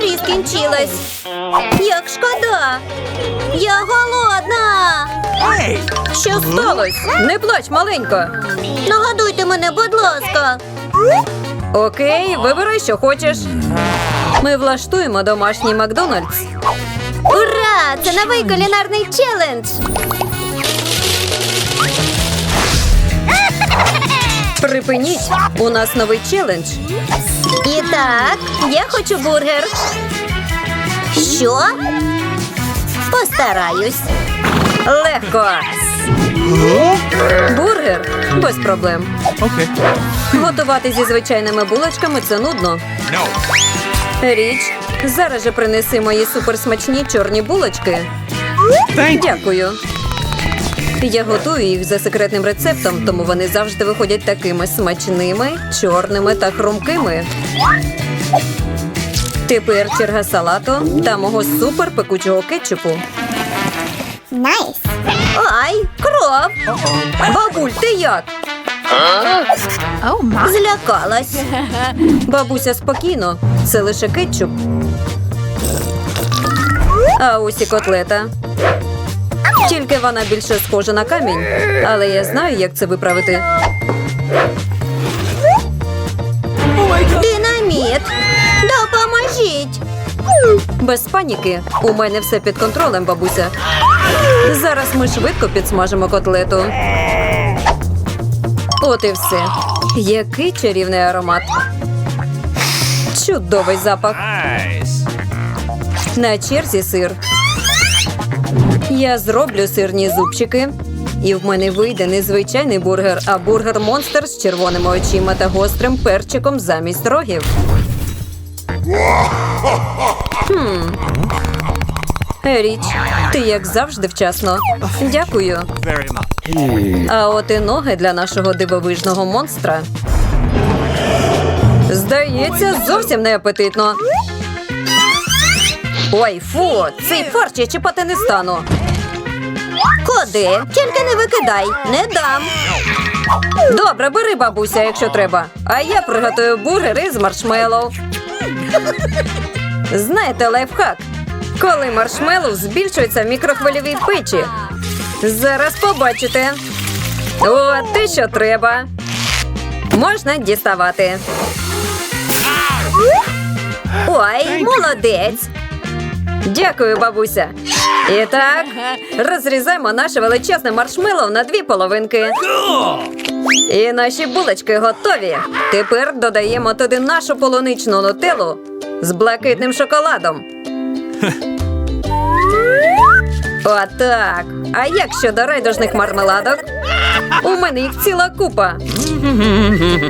скінчилась. Як шкода. Я голодна. Що сталося? Не плач, маленька. Нагадуйте мене, будь ласка. Окей, вибирай, що хочеш. Ми влаштуємо домашній Макдональдс. Ура! Це новий кулінарний челендж. Припиніть! У нас новий челендж. І так, я хочу бургер. Що? Постараюсь. Легко. Бургер без проблем. Okay. Готувати зі звичайними булочками це нудно. No. Річ, зараз же принеси мої суперсмачні чорні булочки. Дякую. Я готую їх за секретним рецептом, тому вони завжди виходять такими смачними, чорними та хрумкими. Тепер черга салату та мого супер пекучого кетчупу. Найс. Ай, кров. Бабуль, ти як? Злякалась. Бабуся, спокійно. Це лише кетчуп. А ось і котлета. Тільки вона більше схожа на камінь, але я знаю, як це виправити. Динаміт. Допоможіть. Без паніки. У мене все під контролем, бабуся. Зараз ми швидко підсмажимо котлету. От і все. Який чарівний аромат. Чудовий запах. На черзі сир. Я зроблю сирні зубчики. І в мене вийде не звичайний бургер, а бургер монстр з червоними очима та гострим перчиком замість рогів. Хм. Річ, ти як завжди вчасно. Дякую. А от і ноги для нашого дивовижного монстра. Здається, зовсім не апетитно. Ой, фу, цей фарш я чіпати не стану. Куди? Тільки не викидай. Не дам. Добре, бери бабуся, якщо треба. А я приготую бургери з маршмеллоу. Знаєте лайфхак? Коли маршмеллоу збільшується в мікрохвильовій печі. Зараз побачите. От те, що треба. Можна діставати. Ой, молодець. Дякую, бабуся. І так, розрізаємо наше величезне маршмеллоу на дві половинки. І наші булочки готові. Тепер додаємо туди нашу полуничну нутеллу з блакитним шоколадом. Отак. А як щодо райдужних мармеладок? У мене їх ціла купа.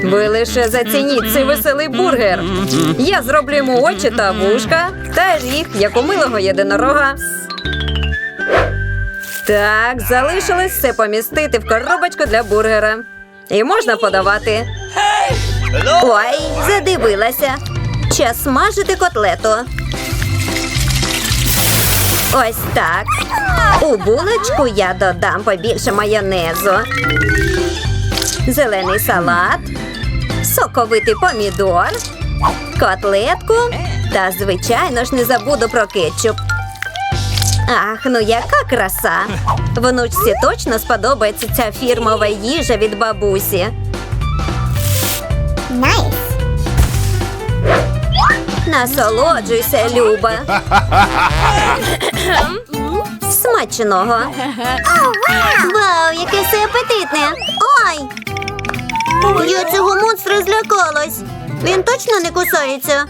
Ви лише зацініть цей веселий бургер. Я зроблю йому очі та вушка та ріг, як у милого єдинорога. Так, залишилось все помістити в коробочку для бургера. І можна подавати. Ой, задивилася. Час смажити котлету. Ось так. У булочку я додам побільше майонезу. Зелений салат, соковитий помідор, котлетку та, звичайно ж, не забуду про кетчуп. Ах, ну яка краса! Внучці точно сподобається ця фірмова їжа від бабусі. Найс! Насолоджуйся, Люба. Смачного. Вау, яке все апетитне. Ой! Я цього монстра злякалась. Він точно не кусається.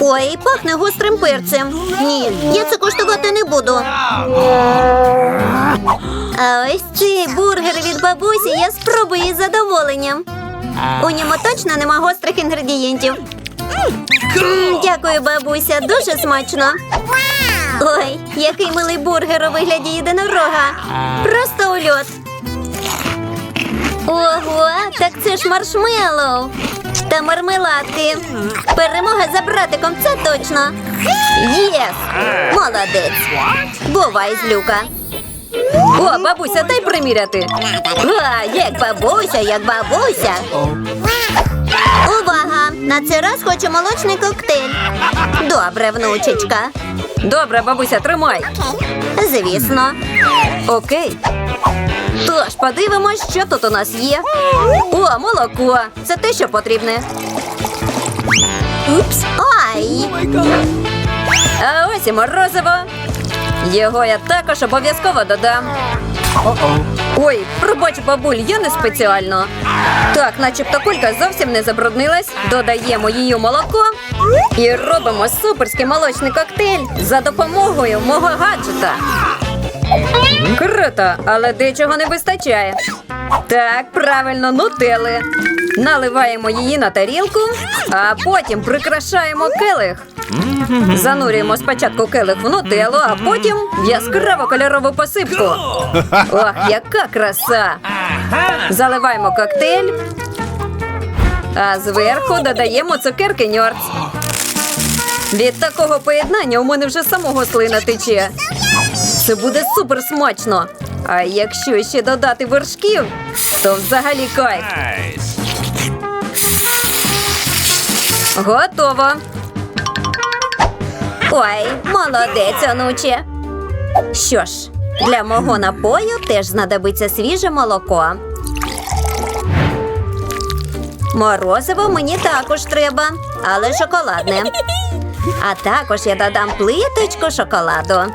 Ой, пахне гострим перцем. Ні, я це коштувати не буду. А ось цей бургер від бабусі я спробую із задоволенням. У ньому точно нема гострих інгредієнтів. М, Дякую, бабуся, дуже смачно. Ой, який милий бургер у вигляді єдинорога. Просто ульот. Ого, так це ж маршмеллоу. Та мармеладки. Перемога за братиком, це точно. Єс! Молодець. Бувай, злюка. О, бабуся, дай приміряти. А, як бабуся, як бабуся. Увага! На цей раз хочу молочний коктейль. Добре, внучечка. Добре, бабуся, тримай. Звісно. Окей. Тож, подивимось, що тут у нас є. О, молоко. Це те, що потрібне. Упс. Ай! А ось і морозиво. Його я також обов'язково додам. Ой, пробач, бабуль, я не спеціально. Так, начебто кулька зовсім не забруднилась. Додаємо її молоко і робимо суперський молочний коктейль за допомогою мого гаджета. Круто, але дечого не вистачає. Так, правильно, нутели. Наливаємо її на тарілку, а потім прикрашаємо келих. Занурюємо спочатку келих в нутеллу, а потім в яскраво кольорову посипку. Ох, яка краса! Заливаємо коктейль, а зверху додаємо цукерки ньорц. Від такого поєднання у мене вже самого слина тече. Це буде супер смачно. А якщо ще додати вершків, то взагалі кайф. Готово. Ой, молодець, онуче. Що ж, для мого напою теж знадобиться свіже молоко. Морозиво мені також треба, але шоколадне. А також я додам плиточку шоколаду.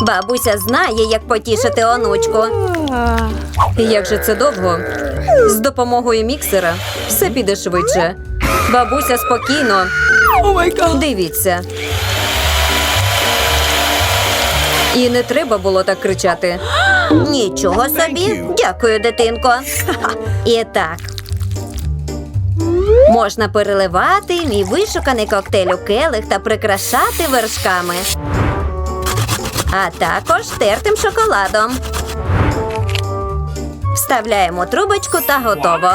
Бабуся знає, як потішити онучку. Як же це довго? З допомогою міксера все піде швидше. Бабуся спокійно. Дивіться. І не треба було так кричати. Нічого собі. Дякую, дитинко. І так. Можна переливати мій вишуканий коктейль у келих та прикрашати вершками. А також тертим шоколадом. Вставляємо трубочку та готово.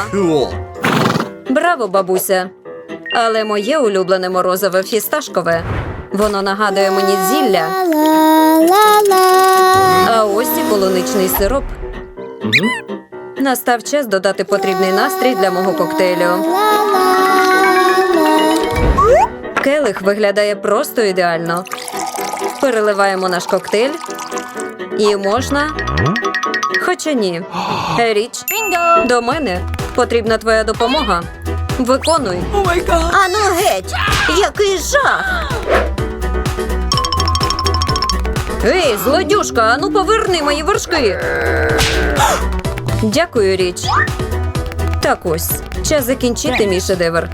Браво, бабуся! Але моє улюблене морозове фісташкове. Воно нагадує мені зілля. А ось і полуничний сироп. Настав час додати потрібний настрій для мого коктейлю. Келих виглядає просто ідеально. Переливаємо наш коктейль. І можна. Хоча ні. Річ, до мене потрібна твоя допомога. Виконуй. Ану геть! Який жах! Ей, злодюшка, ану поверни мої вершки. Дякую, річ. Так ось, час закінчити мій шедевр.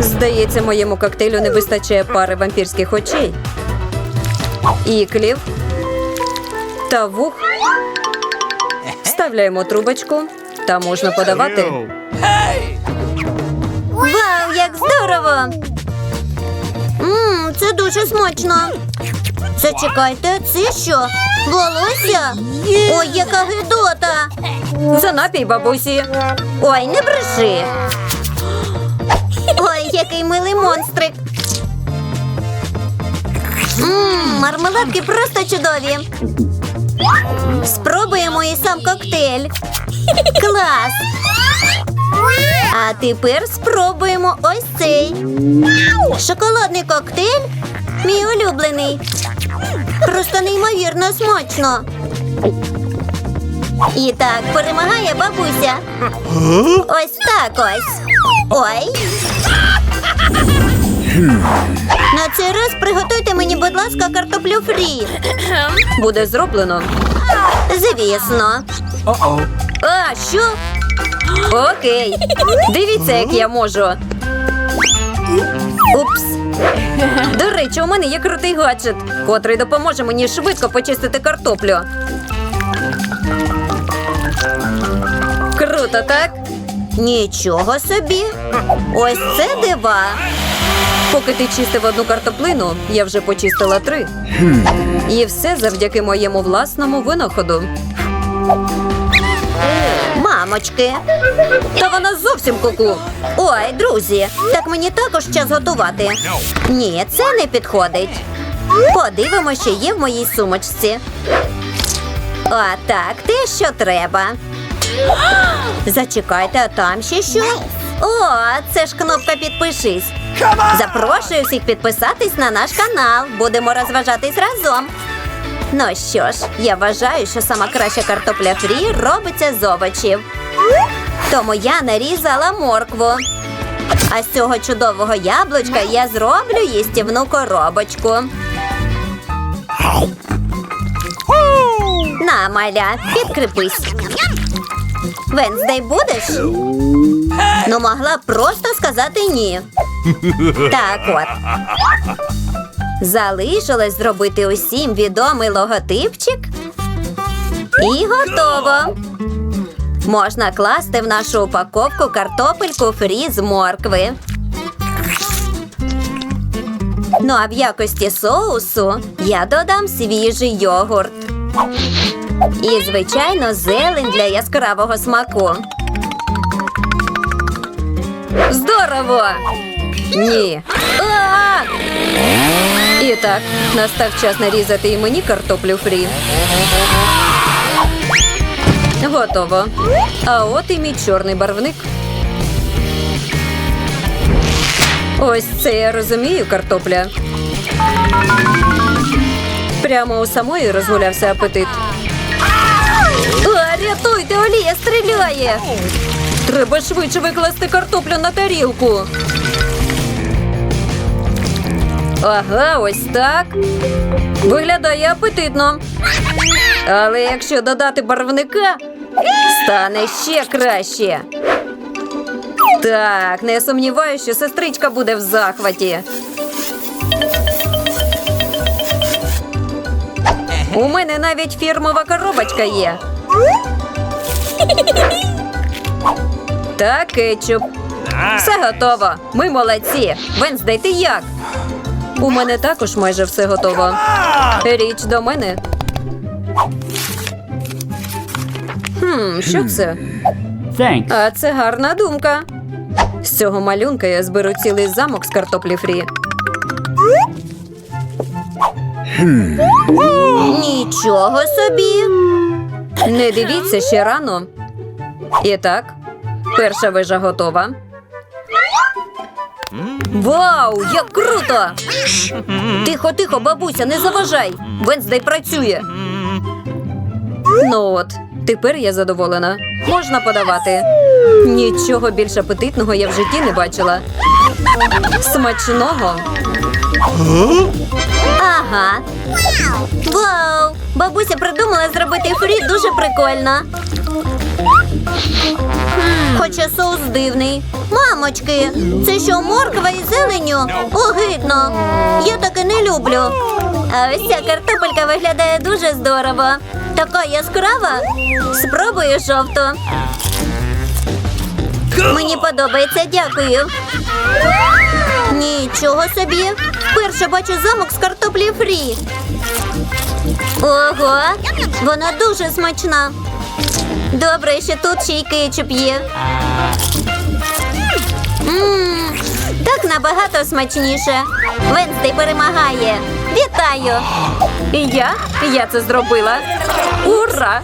Здається, моєму коктейлю не вистачає пари вампірських очей. Іклів та вух. Вставляємо трубочку та можна подавати. Як здорово! Мм, це дуже смачно. Зачекайте, це що? Волосся? Ой, яка гидота! За напій, бабусі. Ой, не бреши. Ой, який милий монстрик. Мм, мармеладки просто чудові. Спробуємо і сам коктейль. Клас! А тепер спробуємо ось цей. Шоколадний коктейль. Мій улюблений. Просто неймовірно смачно. І так, перемагає бабуся. Ось так ось. Ой. На цей раз приготуйте мені, будь ласка, картоплю фрі. Буде зроблено. Звісно. А, що? Окей. Дивіться, як я можу. Упс. До речі, у мене є крутий гаджет, котрий допоможе мені швидко почистити картоплю. Круто, так? Нічого собі. Ось це дива. Поки ти чистив одну картоплину, я вже почистила три. І все завдяки моєму власному винаходу. Мамочки. Та вона зовсім куку. Ой, друзі, так мені також час готувати. Ні, це не підходить. Подивимося, що є в моїй сумочці. А так, те, що треба. Зачекайте, а там ще що? О, це ж кнопка підпишись. Запрошую всіх підписатись на наш канал. Будемо розважатись разом. Ну що ж, я вважаю, що сама краща картопля фрі робиться з овочів. Тому я нарізала моркву. А з цього чудового яблучка я зроблю їстівну коробочку. На, маля, підкріпись. Венздей будеш? Ну, могла просто сказати ні. Так от. Залишилось зробити усім відомий логотипчик. І готово. Можна класти в нашу упаковку картопельку фрі з моркви. Ну а в якості соусу я додам свіжий йогурт. І, звичайно, зелень для яскравого смаку. Здорово! Ні. А! І так, настав час нарізати і мені картоплю фрі. Готово. А от і мій чорний барвник. Ось це я розумію картопля. Прямо у самої розгулявся апетит. А, рятуйте, Олія стріляє! Треба швидше викласти картоплю на тарілку. Ага, ось так. Виглядає апетитно. Але якщо додати барвника, стане ще краще. Так, не сумніваюся, що сестричка буде в захваті. У мене навіть фірмова коробочка є. Та кетчуп. Все готово. Ми молодці. Венздей, ти як? У мене також майже все готово. Річ до мене. Хм, що це? Thanks. А це гарна думка. З цього малюнка я зберу цілий замок з картоплі фрі. Нічого собі. Не дивіться ще рано. І так, перша вежа готова. Вау, як круто! Тихо, тихо, бабуся, не заважай. Венздей працює. Ну от, тепер я задоволена. Можна подавати. Нічого більш апетитного я в житті не бачила. Смачного. Ага. Вау! Бабуся придумала зробити фрі дуже прикольно. Хоча соус дивний. Мамочки, це що морква і зеленю? Огидно. Я таке не люблю. А ось ця картопелька виглядає дуже здорово. Така яскрава. Спробую жовту. Мені подобається, дякую. Нічого собі. Вперше бачу замок з картоплі фрі. Ого, вона дуже смачна. Добре, що тут ще й кетчуп є. Мм, так набагато смачніше. Венстей перемагає. Вітаю! Я? Я це зробила. Ура!